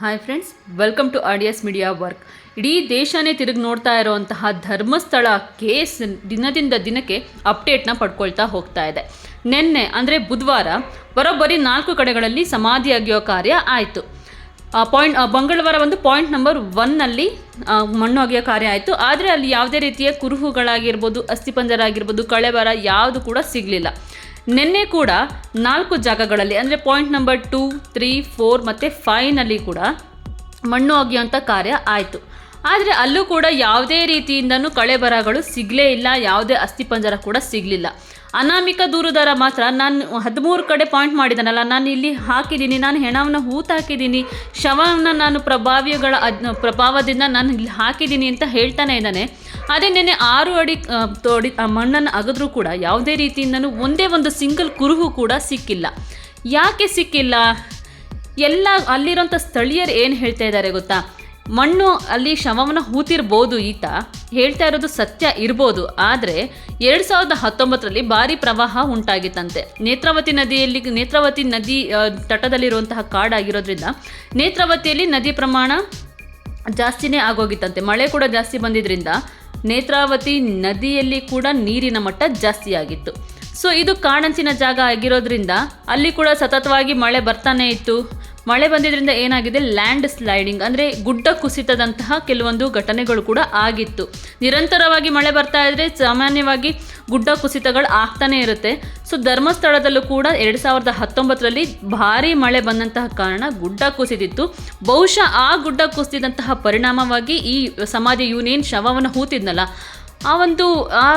Hi friends welcome to ಆಡಿಯಸ್ media work ಇಡೀ ದೇಶನೇ ತಿರುಗಿ ನೋಡ್ತಾ ಇರುವಂತಹ ಧರ್ಮಸ್ಥಳ ಕೇಸ್ ದಿನದಿಂದ ದಿನಕ್ಕೆ ಅಪ್ಡೇಟ್ನ ಪಡ್ಕೊಳ್ತಾ ಹೋಗ್ತಾ ಇದೆ. ನಿನ್ನೆ, ಅಂದರೆ ಬುಧವಾರ, ಬರೋಬ್ಬರಿ ನಾಲ್ಕು ಕಡೆಗಳಲ್ಲಿ ಸಮಾಧಿ ಅಗೆಯೋ ಕಾರ್ಯ ಆಯಿತು. ಪಾಯಿಂಟ್ ಮಂಗಳವಾರ ಒಂದು ಪಾಯಿಂಟ್ ನಂಬರ್ ಒನ್ನಲ್ಲಿ ಮಣ್ಣು ಅಗೆಯೋ ಕಾರ್ಯ ಆಯಿತು. ಆದರೆ ಅಲ್ಲಿ ಯಾವುದೇ ರೀತಿಯ ಕುರುಹುಗಳಾಗಿರ್ಬೋದು ಅಸ್ಥಿಪಂಜರ ಆಗಿರ್ಬೋದು ಕಳೆಬರ ಯಾವುದು ಕೂಡ ಸಿಗಲಿಲ್ಲ. ನಿನ್ನೆ ಕೂಡ ನಾಲ್ಕು ಜಾಗಗಳಲ್ಲಿ, ಅಂದರೆ point number two three four ಮತ್ತು ಫೈವ್ನಲ್ಲಿ ಕೂಡ ಮಣ್ಣು ಒಗೆಯುವಂಥ ಕಾರ್ಯ ಆಯಿತು. ಆದರೆ ಅಲ್ಲೂ ಕೂಡ ಯಾವುದೇ ರೀತಿಯಿಂದನೂ ಕಳೆಬರಗಳು ಸಿಗಲೇ ಇಲ್ಲ, ಯಾವುದೇ ಅಸ್ಥಿಪಂಜರ ಕೂಡ ಸಿಗಲಿಲ್ಲ. ಅನಾಮಿಕ ದೂರುದಾರ ಮಾತ್ರ ನಾನು ಹದಿಮೂರು ಕಡೆ ಪಾಯಿಂಟ್ ಮಾಡಿದ್ದಾನಲ್ಲ ನಾನು ಇಲ್ಲಿ ಹಾಕಿದ್ದೀನಿ ನಾನು ಹೆಣವನ್ನು ಹೂತು ಹಾಕಿದ್ದೀನಿ ಶವವನ್ನು ನಾನು ಪ್ರಭಾವಿಗಳ ಪ್ರಭಾವದಿಂದ ನಾನು ಇಲ್ಲಿ ಹಾಕಿದ್ದೀನಿ ಅಂತ ಹೇಳ್ತಾನೆ ಇದ್ದಾನೆ. ಅದೇ ನೆನೆ ಆರು ಅಡಿ ತೋಡಿ ಮಣ್ಣನ್ನು ಅಗದ್ರೂ ಕೂಡ ಯಾವುದೇ ರೀತಿಯಿಂದನೂ ಒಂದೇ ಒಂದು ಸಿಂಗಲ್ ಕುರುಹು ಕೂಡ ಸಿಕ್ಕಿಲ್ಲ. ಯಾಕೆ ಸಿಕ್ಕಿಲ್ಲ? ಎಲ್ಲ ಅಲ್ಲಿರೋಂಥ ಸ್ಥಳೀಯರು ಏನು ಹೇಳ್ತಾ ಇದ್ದಾರೆ ಗೊತ್ತಾ? ಮಣ್ಣು ಅಲ್ಲಿ ಶವವನ್ನು ಹೂತಿರ್ಬೋದು ಈತ, ಹೇಳ್ತಾ ಇರೋದು ಸತ್ಯ ಇರ್ಬೋದು, ಆದರೆ ಎರಡು ಸಾವಿರದ ಹತ್ತೊಂಬತ್ತರಲ್ಲಿ ಭಾರಿ ಪ್ರವಾಹ ಉಂಟಾಗಿತ್ತಂತೆ. ನೇತ್ರಾವತಿ ನದಿಯಲ್ಲಿ, ನೇತ್ರಾವತಿ ನದಿ ತಟದಲ್ಲಿರುವಂತಹ ಕಾಡಾಗಿರೋದ್ರಿಂದ ನೇತ್ರಾವತಿಯಲ್ಲಿ ನದಿ ಪ್ರಮಾಣ ಜಾಸ್ತಿನೇ ಆಗೋಗಿತ್ತಂತೆ. ಮಳೆ ಕೂಡ ಜಾಸ್ತಿ ಬಂದಿದ್ರಿಂದ ನೇತ್ರಾವತಿ ನದಿಯಲ್ಲಿ ಕೂಡ ನೀರಿನ ಮಟ್ಟ ಜಾಸ್ತಿ ಆಗಿತ್ತು ಸೊ ಇದು ಕಾಣಂಚಿನ ಜಾಗ ಆಗಿರೋದ್ರಿಂದ ಅಲ್ಲಿ ಕೂಡ ಸತತವಾಗಿ ಮಳೆ ಬರ್ತಾನೆ ಇತ್ತು. ಮಳೆ ಬಂದಿದ್ರಿಂದ ಏನಾಗಿದೆ? ಲ್ಯಾಂಡ್ ಸ್ಲೈಡಿಂಗ್ ಅಂದರೆ ಗುಡ್ಡ ಕುಸಿತದಂತಹ ಕೆಲವೊಂದು ಘಟನೆಗಳು ಕೂಡ ಆಗಿತ್ತು. ನಿರಂತರವಾಗಿ ಮಳೆ ಬರ್ತಾ ಇದ್ರೆ ಸಾಮಾನ್ಯವಾಗಿ ಗುಡ್ಡ ಕುಸಿತಗಳು ಆಗ್ತಾನೆ ಇರುತ್ತೆ. ಸೊ ಧರ್ಮಸ್ಥಳದಲ್ಲೂ ಕೂಡ ಎರಡು ಸಾವಿರದ ಹತ್ತೊಂಬತ್ತರಲ್ಲಿ ಭಾರಿ ಮಳೆ ಬಂದಂತಹ ಕಾರಣ ಗುಡ್ಡ ಕುಸಿದಿತ್ತು. ಬಹುಶಃ ಆ ಗುಡ್ಡ ಕುಸಿದಂತಹ ಪರಿಣಾಮವಾಗಿ ಈ ಸಮಾಧಿ ಇವನೇನು ಶವವನ್ನು ಹೂತಿದ್ನಲ್ಲ. ಆ ಒಂದು, ಆ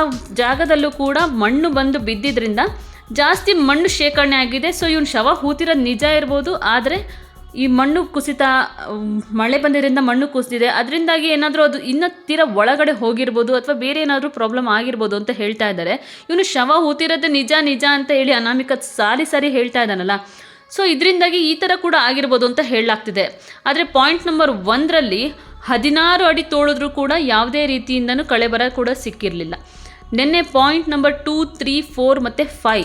ಜಾಗದಲ್ಲೂ ಕೂಡ ಮಣ್ಣು ಬಂದು ಬಿದ್ದಿದ್ರಿಂದ ಜಾಸ್ತಿ ಮಣ್ಣು ಶೇಖರಣೆ ಆಗಿದೆ. ಸೊ ಇವನು ಶವ ಹೂತಿರೋದು ನಿಜ ಇರ್ಬೋದು, ಆದರೆ ಈ ಮಣ್ಣು ಕುಸಿತ ಮಳೆ ಬಂದಿದ್ದರಿಂದ ಮಣ್ಣು ಕುಸಿದಿದೆ. ಅದರಿಂದಾಗಿ ಏನಾದರೂ ಅದು ಇನ್ನೂ ತೀರ ಒಳಗಡೆ ಹೋಗಿರ್ಬೋದು ಅಥವಾ ಬೇರೆ ಏನಾದರೂ ಪ್ರಾಬ್ಲಮ್ ಆಗಿರ್ಬೋದು ಅಂತ ಹೇಳ್ತಾ ಇದ್ದಾರೆ. ಇವನು ಶವ ಹೂತಿರೋದು ನಿಜ ನಿಜ ಅಂತ ಹೇಳಿ ಅನಾಮಿಕ ಸಾರಿ ಸಾರಿ ಹೇಳ್ತಾ ಇದ್ದಾನಲ್ಲ. ಸೊ ಇದರಿಂದಾಗಿ ಈ ಥರ ಕೂಡ ಆಗಿರ್ಬೋದು ಅಂತ ಹೇಳಲಾಗ್ತಿದೆ. ಆದರೆ ಪಾಯಿಂಟ್ ನಂಬರ್ ಒಂದರಲ್ಲಿ ಹದಿನಾರು ಅಡಿ ತೋಳಿದ್ರೂ ಕೂಡ ಯಾವುದೇ ರೀತಿಯಿಂದನೂ ಕಳೆಬರ ಕೂಡ ಸಿಕ್ಕಿರಲಿಲ್ಲ. ನಿನ್ನೆ point number two, three, four ಮತ್ತು ಫೈ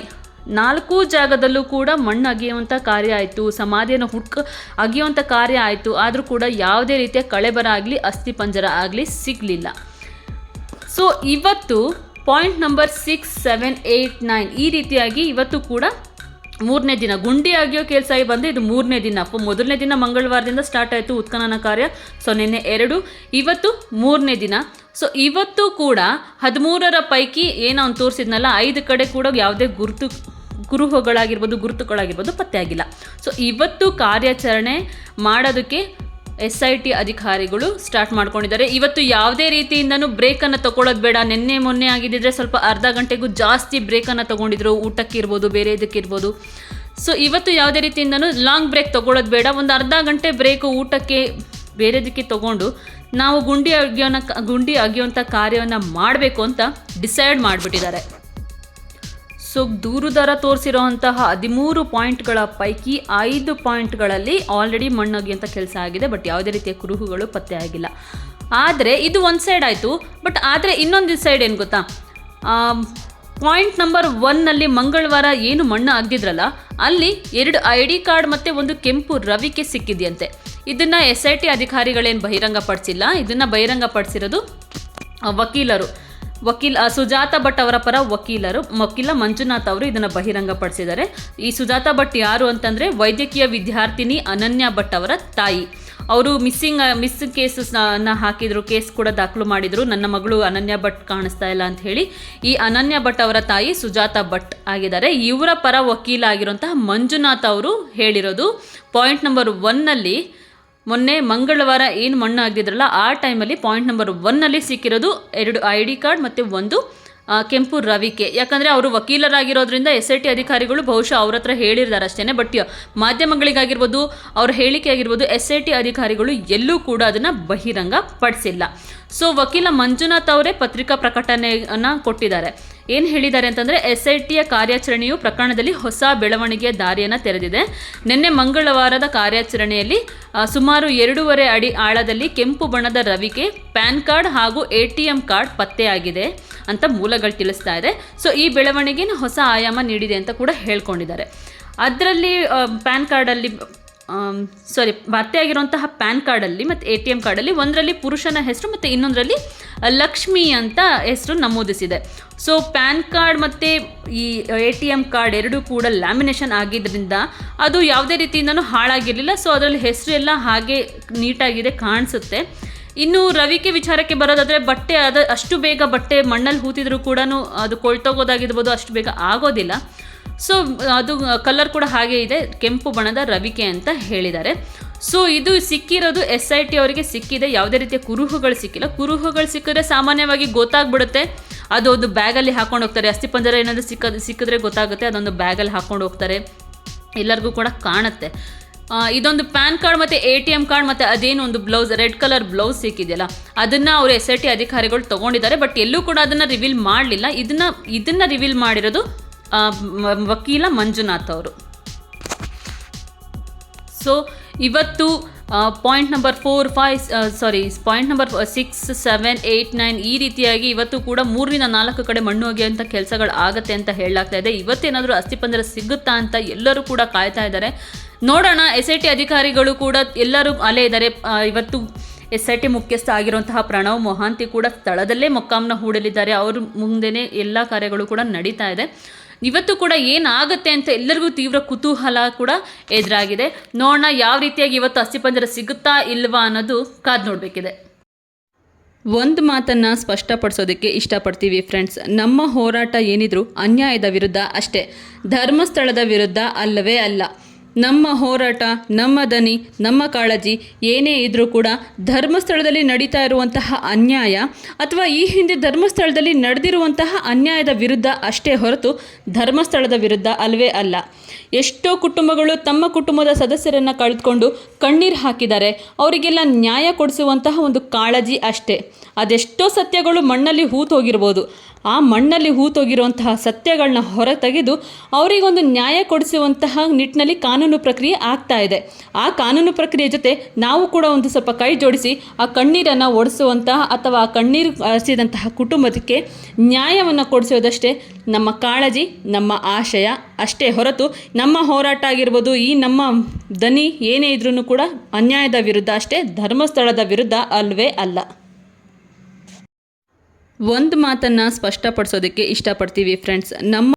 ನಾಲ್ಕು ಜಾಗದಲ್ಲೂ ಕೂಡ ಮಣ್ಣು ಅಗೆಯುವಂಥ ಕಾರ್ಯ ಆಯಿತು, ಸಮಾಧಿಯನ್ನು ಹುಡ್ಕ ಅಗೆಯುವಂಥ ಕಾರ್ಯ ಆಯಿತು, ಆದರೂ ಕೂಡ ಯಾವುದೇ ರೀತಿಯ ಕಳೆಬರ ಆಗಲಿ ಅಸ್ಥಿಪಂಜರ ಆಗಲಿ ಸಿಗಲಿಲ್ಲ. ಸೊ ಇವತ್ತು point number six, seven, eight, nine ಈ ರೀತಿಯಾಗಿ ಇವತ್ತು ಕೂಡ ಮೂರನೇ ದಿನ ಗುಂಡಿ ಆಗಿಯೋ ಕೆಲಸ ಬಂದು ಇದು ಮೂರನೇ ದಿನ. ಮೊದಲನೇ ದಿನ ಮಂಗಳವಾರದಿಂದ ಸ್ಟಾರ್ಟ್ ಆಯಿತು ಉತ್ಖನನ ಕಾರ್ಯ. ಸೊ ನಿನ್ನೆ ಎರಡು, ಇವತ್ತು ಮೂರನೇ ದಿನ. ಸೊ ಇವತ್ತು ಕೂಡ ಹದಿಮೂರರ ಪೈಕಿ ಏನೋ ಅವ್ನು ತೋರಿಸಿದ್ನಲ್ಲ, ಐದು ಕಡೆ ಕೂಡ ಯಾವುದೇ ಗುರುತು, ಗುರುಹುಗಳಾಗಿರ್ಬೋದು, ಗುರುತುಗಳಾಗಿರ್ಬೋದು ಪತ್ತೆಯಾಗಿಲ್ಲ ಸೊ ಇವತ್ತು ಕಾರ್ಯಾಚರಣೆ ಮಾಡೋದಕ್ಕೆ ಎಸ್ ಐ ಟಿ ಅಧಿಕಾರಿಗಳು ಸ್ಟಾರ್ಟ್ ಮಾಡ್ಕೊಂಡಿದ್ದಾರೆ. ಇವತ್ತು ಯಾವುದೇ ರೀತಿಯಿಂದನೂ ಬ್ರೇಕನ್ನು ತಗೊಳ್ಳೋದು ಬೇಡ. ನಿನ್ನೆ ಮೊನ್ನೆ ಆಗಿದ್ದಿದ್ರೆ ಸ್ವಲ್ಪ ಅರ್ಧ ಗಂಟೆಗೂ ಜಾಸ್ತಿ ಬ್ರೇಕನ್ನು ತೊಗೊಂಡಿದ್ರು. ಊಟಕ್ಕಿರ್ಬೋದು ಬೇರೆ ಇದಕ್ಕಿರ್ಬೋದು ಸೊ ಇವತ್ತು ಯಾವುದೇ ರೀತಿಯಿಂದನೂ ಲಾಂಗ್ ಬ್ರೇಕ್ ತೊಗೊಳ್ಳೋದು ಬೇಡ. ಒಂದು ಅರ್ಧ ಗಂಟೆ ಬ್ರೇಕು ಊಟಕ್ಕೆ ಬೇರೆದಕ್ಕೆ ತೊಗೊಂಡು ನಾವು ಗುಂಡಿ ಅಗಿಯೋನ ಗುಂಡಿ ಅಗಿಯೋಂಥ ಕಾರ್ಯವನ್ನು ಮಾಡಬೇಕು ಅಂತ ಡಿಸೈಡ್ ಮಾಡಿಬಿಟ್ಟಿದ್ದಾರೆ. ಸೊ ದೂರುದಾರ ತೋರಿಸಿರೋಂತಹ ಹದಿಮೂರು ಪಾಯಿಂಟ್ಗಳ ಪೈಕಿ ಐದು ಪಾಯಿಂಟ್ಗಳಲ್ಲಿ ಆಲ್ರೆಡಿ ಮಣ್ಣೊಗೆಯುವಂಥ ಕೆಲಸ ಆಗಿದೆ, ಬಟ್ ಯಾವುದೇ ರೀತಿಯ ಕುರುಹುಗಳು ಪತ್ತೆ ಆಗಿಲ್ಲ. ಆದರೆ ಇದು ಒಂದು ಸೈಡ್ ಆಯಿತು, ಬಟ್ ಆದರೆ ಇನ್ನೊಂದು ಸೈಡ್ ಏನು ಗೊತ್ತಾ? ಪಾಯಿಂಟ್ ನಂಬರ್ ಒನ್ನಲ್ಲಿ ಮಂಗಳವಾರ ಏನು ಮಣ್ಣು ಆಗಿದ್ರಲ್ಲ ಅಲ್ಲಿ ಎರಡು ಐ ಡಿ ಕಾರ್ಡ್ ಮತ್ತು ಒಂದು ಕೆಂಪು ರವಿಕೆ ಸಿಕ್ಕಿದೆಯಂತೆ. ಇದನ್ನು ಎಸ್ ಐ ಟಿ ಅಧಿಕಾರಿಗಳೇನು ಬಹಿರಂಗಪಡಿಸಿಲ್ಲ, ಇದನ್ನು ಬಹಿರಂಗಪಡಿಸಿರೋದು ವಕೀಲರು. ವಕೀಲ್ ಸುಜಾತ ಭಟ್ ಅವರ ಪರ ವಕೀಲರು ವಕೀಲ ಮಂಜುನಾಥ್ ಅವರು ಇದನ್ನು ಬಹಿರಂಗಪಡಿಸಿದ್ದಾರೆ. ಈ ಸುಜಾತ ಭಟ್ ಯಾರು ಅಂತಂದರೆ ವೈದ್ಯಕೀಯ ವಿದ್ಯಾರ್ಥಿನಿ ಅನನ್ಯ ಭಟ್ ಅವರ ತಾಯಿ. ಅವರು ಮಿಸ್ಸಿಂಗ್ ಮಿಸ್ ಕೇಸಸ್ನ ಹಾಕಿದ್ರು, ಕೇಸ್ ಕೂಡ ದಾಖಲು ಮಾಡಿದ್ರು. ನನ್ನ ಮಗಳು ಅನನ್ಯ ಭಟ್ ಕಾಣಿಸ್ತಾ ಇಲ್ಲ ಅಂತ ಹೇಳಿ ಈ ಅನನ್ಯ ಭಟ್ ಅವರ ತಾಯಿ ಸುಜಾತ ಭಟ್ ಆಗಿದ್ದಾರೆ. ಇವರ ಪರ ವಕೀಲ ಆಗಿರುವಂತಹ ಮಂಜುನಾಥ್ ಅವರು ಹೇಳಿರೋದು ಪಾಯಿಂಟ್ ನಂಬರ್ ಒನ್ನಲ್ಲಿ ಮೊನ್ನೆ ಮಂಗಳವಾರ ಏನು ಮಣ್ಣು ಆಗಿದ್ರಲ್ಲ ಆ ಟೈಮಲ್ಲಿ ಪಾಯಿಂಟ್ ನಂಬರ್ ಒನ್ನಲ್ಲಿ ಸಿಕ್ಕಿರೋದು ಎರಡು ಐ ಡಿ ಕಾರ್ಡ್ ಮತ್ತು ಒಂದು ಕೆಂಪು ರವಿಕೆ. ಯಾಕಂದರೆ ಅವರು ವಕೀಲರಾಗಿರೋದ್ರಿಂದ ಎಸ್ ಐ ಟಿ ಅಧಿಕಾರಿಗಳು ಬಹುಶಃ ಅವ್ರ ಹತ್ರ ಹೇಳಿರ್ತಾರೆ ಅಷ್ಟೇ ಬಟ್ ಮಾಧ್ಯಮಗಳಿಗಾಗಿರ್ಬೋದು, ಅವ್ರ ಹೇಳಿಕೆ ಆಗಿರ್ಬೋದು ಎಸ್ ಐ ಟಿ ಅಧಿಕಾರಿಗಳು ಎಲ್ಲೂ ಕೂಡ ಅದನ್ನು ಬಹಿರಂಗ ಪಡಿಸಿಲ್ಲ. ಸೊ ವಕೀಲ ಮಂಜುನಾಥ್ ಅವರೇ ಪತ್ರಿಕಾ ಪ್ರಕಟಣೆಯನ್ನು ಕೊಟ್ಟಿದ್ದಾರೆ. ಏನು ಹೇಳಿದ್ದಾರೆ ಅಂತಂದರೆ ಎಸ್ ಐ ಟಿಯ ಕಾರ್ಯಾಚರಣೆಯು ಪ್ರಕರಣದಲ್ಲಿ ಹೊಸ ಬೆಳವಣಿಗೆಯ ದಾರಿಯನ್ನು ತೆರೆದಿದೆ. ನಿನ್ನೆ ಮಂಗಳವಾರದ ಕಾರ್ಯಾಚರಣೆಯಲ್ಲಿ ಸುಮಾರು ಎರಡೂವರೆ ಅಡಿ ಆಳದಲ್ಲಿ ಕೆಂಪು ಬಣ್ಣದ ರವಿಕೆ, ಪ್ಯಾನ್ ಕಾರ್ಡ್ ಹಾಗೂ ಎ ಟಿ ಎಂ ಕಾರ್ಡ್ ಪತ್ತೆಯಾಗಿದೆ ಅಂತ ಮೂಲಗಳು ತಿಳಿಸ್ತಾ ಇದೆ. ಸೊ, ಈ ಬೆಳವಣಿಗೆನ ಹೊಸ ಆಯಾಮ ನೀಡಿದೆ ಅಂತ ಕೂಡ ಹೇಳ್ಕೊಂಡಿದ್ದಾರೆ. ಅದರಲ್ಲಿ ಪ್ಯಾನ್ ಕಾರ್ಡಲ್ಲಿ ಸಾರಿ ಭರ್ತಿ ಆಗಿರುವಂತಹ ಪ್ಯಾನ್ ಕಾರ್ಡಲ್ಲಿ ಮತ್ತು ಎ ಟಿ ಎಂ ಕಾರ್ಡಲ್ಲಿ ಒಂದರಲ್ಲಿ ಪುರುಷನ ಹೆಸರು ಮತ್ತು ಇನ್ನೊಂದರಲ್ಲಿ ಲಕ್ಷ್ಮಿ ಅಂತ ಹೆಸರು ನಮೂದಿಸಿದೆ. ಸೊ ಪ್ಯಾನ್ ಕಾರ್ಡ್ ಮತ್ತು ಈ ಎ ಟಿ ಎಂ ಕಾರ್ಡ್ ಎರಡೂ ಕೂಡ ಲ್ಯಾಮಿನೇಷನ್ ಆಗಿದ್ದರಿಂದ ಅದು ಯಾವುದೇ ರೀತಿಯಿಂದನೂ ಹಾಳಾಗಿರಲಿಲ್ಲ. ಸೊ ಅದರಲ್ಲಿ ಹೆಸರು ಎಲ್ಲ ಹಾಗೆ ನೀಟಾಗಿದೆ ಕಾಣಿಸುತ್ತೆ. ಇನ್ನು ರವಿಕೆ ವಿಚಾರಕ್ಕೆ ಬರೋದಾದರೆ ಬಟ್ಟೆ ಅದು ಅಷ್ಟು ಬೇಗ ಬಟ್ಟೆ ಮಣ್ಣಲ್ಲಿ ಹೂತಿದ್ರು ಕೂಡ ಅದು ಕೊಳ್ತೋಗೋದಾಗಿರ್ಬೋದು, ಅಷ್ಟು ಬೇಗ ಆಗೋದಿಲ್ಲ. ಸೊ ಅದು ಕಲರ್ ಕೂಡ ಹಾಗೆ ಇದೆ. ಕೆಂಪು ಬಣ್ಣದ ರವಿಕೆ ಅಂತ ಹೇಳಿದ್ದಾರೆ. ಸೊ ಇದು ಸಿಕ್ಕಿರೋದು ಎಸ್ ಐ ಟಿ ಅವರಿಗೆ ಸಿಕ್ಕಿದೆ. ಯಾವುದೇ ರೀತಿಯ ಕುರುಹುಗಳು ಸಿಕ್ಕಿಲ್ಲ. ಕುರುಹುಗಳು ಸಿಕ್ಕಿದ್ರೆ ಸಾಮಾನ್ಯವಾಗಿ ಗೊತ್ತಾಗ್ಬಿಡುತ್ತೆ. ಅದು ಒಂದು ಬ್ಯಾಗಲ್ಲಿ ಹಾಕೊಂಡು ಹೋಗ್ತಾರೆ. ಅಸ್ಥಿಪಂಜರ ಏನಾದರೂ ಸಿಕ್ಕ, ಸಿಕ್ಕಿದ್ರೆ ಗೊತ್ತಾಗುತ್ತೆ. ಅದೊಂದು ಬ್ಯಾಗಲ್ಲಿ ಹಾಕೊಂಡು ಹೋಗ್ತಾರೆ. ಎಲ್ಲರಿಗೂ ಕೂಡ ಕಾಣುತ್ತೆ. ಇದೊಂದು ಪ್ಯಾನ್ ಕಾರ್ಡ್ ಮತ್ತು ಎ ಟಿ ಎಂ ಕಾರ್ಡ್ ಮತ್ತು ಅದೇನು ಒಂದು ಬ್ಲೌಸ್, ರೆಡ್ ಕಲರ್ ಬ್ಲೌಸ್ ಸಿಕ್ಕಿದೆಯಲ್ಲ, ಅದನ್ನು ಅವರು ಎಸ್ ಐ ಟಿ ಅಧಿಕಾರಿಗಳು ತೊಗೊಂಡಿದ್ದಾರೆ. ಬಟ್ ಎಲ್ಲೂ ಕೂಡ ಅದನ್ನು ರಿವೀಲ್ ಮಾಡಲಿಲ್ಲ. ಇದನ್ನು ಇದನ್ನು ರಿವೀಲ್ ಮಾಡಿರೋದು ವಕೀಲ ಮಂಜುನಾಥ್ ಅವರು. ಸೊ ಇವತ್ತು point number four five sorry point number six seven eight nine ಈ ರೀತಿಯಾಗಿ ಇವತ್ತು ಕೂಡ ಮೂರರಿಂದ ನಾಲ್ಕು ಕಡೆ ಮಣ್ಣು ಒಗೆಯುವಂಥ ಕೆಲಸಗಳು ಆಗುತ್ತೆ ಅಂತ ಹೇಳಲಾಗ್ತಾ ಇದೆ. ಇವತ್ತೇನಾದರೂ ಅಸ್ಥಿಪಂಜರ ಸಿಗುತ್ತಾ ಅಂತ ಎಲ್ಲರೂ ಕೂಡ ಕಾಯ್ತಾ ಇದ್ದಾರೆ. ನೋಡೋಣ ಎಸ್ ಐ ಟಿ ಅಧಿಕಾರಿಗಳು ಕೂಡ ಎಲ್ಲರೂ ಅಲೆ ಇದ್ದಾರೆ. ಇವತ್ತು ಎಸ್ ಐ ಟಿ ಮುಖ್ಯಸ್ಥ ಆಗಿರುವಂತಹ ಪ್ರಣವ್ ಮೊಹಾಂತಿ ಕೂಡ ಸ್ಥಳದಲ್ಲೇ ಮೊಕ್ಕಾಮ್ನ ಹೂಡಲಿದ್ದಾರೆ. ಅವ್ರ ಮುಂದೆನೇ ಎಲ್ಲ ಕಾರ್ಯಗಳು ಕೂಡ ನಡೀತಾ ಇದೆ. ಇವತ್ತು ಕೂಡ ಏನಾಗುತ್ತೆ ಅಂತ ಎಲ್ಲರಿಗೂ ತೀವ್ರ ಕುತೂಹಲ ಕೂಡ ಎದುರಾಗಿದೆ. ನೋಡೋಣ ಯಾವ ರೀತಿಯಾಗಿ ಇವತ್ತು ಅಸ್ಥಿಪಂಜರ ಸಿಗುತ್ತಾ ಇಲ್ವಾ ಅನ್ನೋದು ಕಾದು ನೋಡಬೇಕಿದೆ. ಒಂದು ಮಾತನ್ನು ಸ್ಪಷ್ಟಪಡಿಸೋದಕ್ಕೆ ಇಷ್ಟಪಡ್ತೀವಿ ಫ್ರೆಂಡ್ಸ್. ನಮ್ಮ ಹೋರಾಟ ಏನಿದ್ರು ಅನ್ಯಾಯದ ವಿರುದ್ಧ ಅಷ್ಟೇ. ಧರ್ಮಸ್ಥಳದ ವಿರುದ್ಧ ಅಲ್ಲವೇ ಅಲ್ಲ. ನಮ್ಮ ಹೋರಾಟ, ನಮ್ಮ ದನಿ, ನಮ್ಮ ಕಾಳಜಿ, ಏನೇ ಇದ್ರೂ ಕೂಡ ಧರ್ಮಸ್ಥಳದಲ್ಲಿ ನಡೀತಾ ಇರುವಂತಹ ಅನ್ಯಾಯ ಅಥವಾ ಈ ಹಿಂದೆ ಧರ್ಮಸ್ಥಳದಲ್ಲಿ ನಡೆದಿರುವಂತಹ ಅನ್ಯಾಯದ ವಿರುದ್ಧ ಅಷ್ಟೇ ಹೊರತು ಧರ್ಮಸ್ಥಳದ ವಿರುದ್ಧ ಅಲ್ವೇ ಅಲ್ಲ. ಎಷ್ಟೋ ಕುಟುಂಬಗಳು ತಮ್ಮ ಕುಟುಂಬದ ಸದಸ್ಯರನ್ನು ಕಳೆದುಕೊಂಡು ಕಣ್ಣೀರು ಹಾಕಿದ್ದಾರೆ. ಅವರಿಗೆಲ್ಲ ನ್ಯಾಯ ಕೊಡಿಸುವಂತಹ ಒಂದು ಕಾಳಜಿ ಅಷ್ಟೇ. ಅದೆಷ್ಟೋ ಸತ್ಯಗಳು ಮಣ್ಣಲ್ಲಿ ಹೂತೋಗಿರ್ಬೋದು. ಆ ಮಣ್ಣಲ್ಲಿ ಹೂತೋಗಿರುವಂತಹ ಸತ್ಯಗಳನ್ನ ಹೊರ ತೆಗೆದು ಅವರಿಗೊಂದು ನ್ಯಾಯ ಕೊಡಿಸುವಂತಹ ನಿಟ್ಟಿನಲ್ಲಿ ಕಾನೂನು ಪ್ರಕ್ರಿಯೆ ಆಗ್ತಾ ಇದೆ. ಆ ಕಾನೂನು ಪ್ರಕ್ರಿಯೆ ಜೊತೆ ನಾವು ಕೂಡ ಒಂದು ಸ್ವಲ್ಪ ಕೈ ಜೋಡಿಸಿ ಆ ಕಣ್ಣೀರನ್ನು ಒಡಿಸುವಂತಹ ಅಥವಾ ಆ ಕಣ್ಣೀರು ಹರಿಸಿದಂತಹ ಕುಟುಂಬಕ್ಕೆ ನ್ಯಾಯವನ್ನು ಕೊಡಿಸೋದಷ್ಟೇ ನಮ್ಮ ಕಾಳಜಿ, ನಮ್ಮ ಆಶಯ ಅಷ್ಟೇ ಹೊರತು ನಮ್ಮ ಹೋರಾಟ ಆಗಿರ್ಬೋದು, ಈ ನಮ್ಮ ದನಿ ಏನೇ ಇದ್ರೂ ಕೂಡ ಅನ್ಯಾಯದ ವಿರುದ್ಧ ಅಷ್ಟೇ, ಧರ್ಮಸ್ಥಳದ ವಿರುದ್ಧ ಅಲ್ವೇ ಅಲ್ಲ. ಒಂದು ಮಾತನ್ನು ಸ್ಪಷ್ಟಪಡಿಸೋದಕ್ಕೆ ಇಷ್ಟಪಡ್ತೀವಿ ಫ್ರೆಂಡ್ಸ್ ನಮ್ಮ